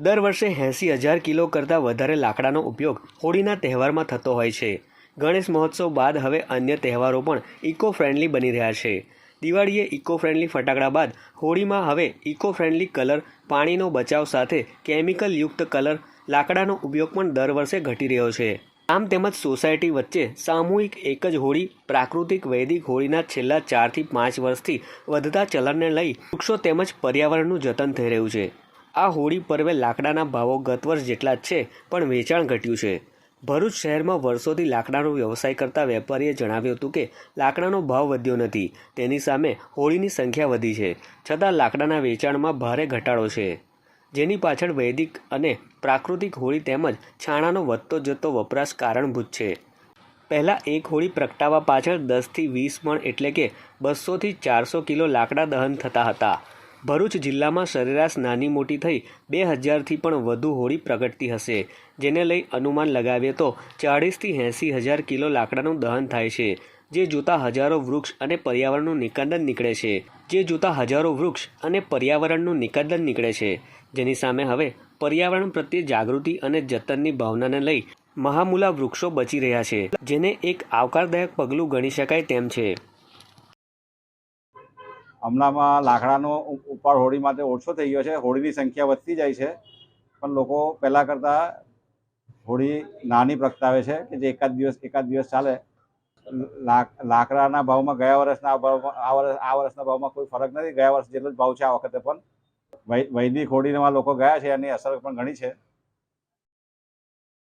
દર વર્ષે એંસી હજાર કિલો કરતાં વધારે લાકડાનો ઉપયોગ હોળીના તહેવારમાં થતો હોય છે. ગણેશ મહોત્સવ બાદ હવે અન્ય તહેવારો પણ ઇકો ફ્રેન્ડલી બની રહ્યા છે. દિવાળીએ ઇકો ફ્રેન્ડલી ફટાકડા બાદ હોળીમાં હવે ઇકો ફ્રેન્ડલી કલર, પાણીનો બચાવ સાથે કેમિકલ યુક્ત કલર, લાકડાનો ઉપયોગ પણ દર વર્ષે ઘટી રહ્યો છે. આમ તેમજ સોસાયટી વચ્ચે સામૂહિક એક જ હોળી, પ્રાકૃતિક વૈદિક હોળીના છેલ્લા ચારથી પાંચ વર્ષથી વધતા ચલણને લઈ વૃક્ષો તેમજ પર્યાવરણનું જતન થઈ રહ્યું છે. આ હોળી પર્વે લાકડાના ભાવો ગત વર્ષ જેટલા જ છે, પણ વેચાણ ઘટ્યું છે. ભરૂચ શહેરમાં વર્ષોથી લાકડાનો વ્યવસાય કરતા વેપારીએ જણાવ્યું હતું કે, લાકડાનો ભાવ વધ્યો નથી. તેની સામે હોળીની સંખ્યા વધી છે, છતાં લાકડાના વેચાણમાં ભારે ઘટાડો છે. જેની પાછળ વૈદિક અને પ્રાકૃતિક હોળી તેમજ છાણાનો વધતો જતો વપરાશ કારણભૂત છે. પહેલાં એક હોળી પ્રગટાવવા પાછળ દસથી વીસ મણ એટલે કે બસોથી ચારસો કિલો લાકડા દહન થતા હતા. ભરૂચ જિલ્લામાં સરેરાશ નાની મોટી થઈ બે હજારથી પણ વધુ હોળી પ્રગટતી હશે, જેને લઈ અનુમાન લગાવીએ તો ચાળીસથી એંસી હજાર કિલો લાકડાનું દહન થાય છે, જે જોતા હજારો વૃક્ષ અને પર્યાવરણનું નિકંદન નીકળે છે. જે જોતા હજારો વૃક્ષ અને પર્યાવરણનું નિકંદન નીકળે છે. જેની સામે હવે પર્યાવરણ પ્રત્યે જાગૃતિ અને જતનની ભાવનાને લઈ મહામૂલા વૃક્ષો બચી રહ્યા છે, જેને એક આવકારદાયક પગલું ગણી શકાય તેમ છે. હમણાંમાં લાકડાનો ઉપાડ હોળી માટે ઓછો થઈ ગયો છે. હોળીની સંખ્યા વધતી જાય છે. પણ લોકો પહેલાં કરતાં હોળી નાની પ્રગટાવે છે કે જે એકાદ દિવસ એકાદ દિવસ ચાલે. લાક, લાકડાના ભાવમાં ગયા વર્ષના ભાવમાં આ વર્ષ, આ વર્ષના ભાવમાં કોઈ ફરક નથી. ગયા વર્ષ જેટલો જ ભાવ છે આ વખતે પણ. વૈદિક હોળીમાં લોકો ગયા છે એની અસર પણ ઘણી છે.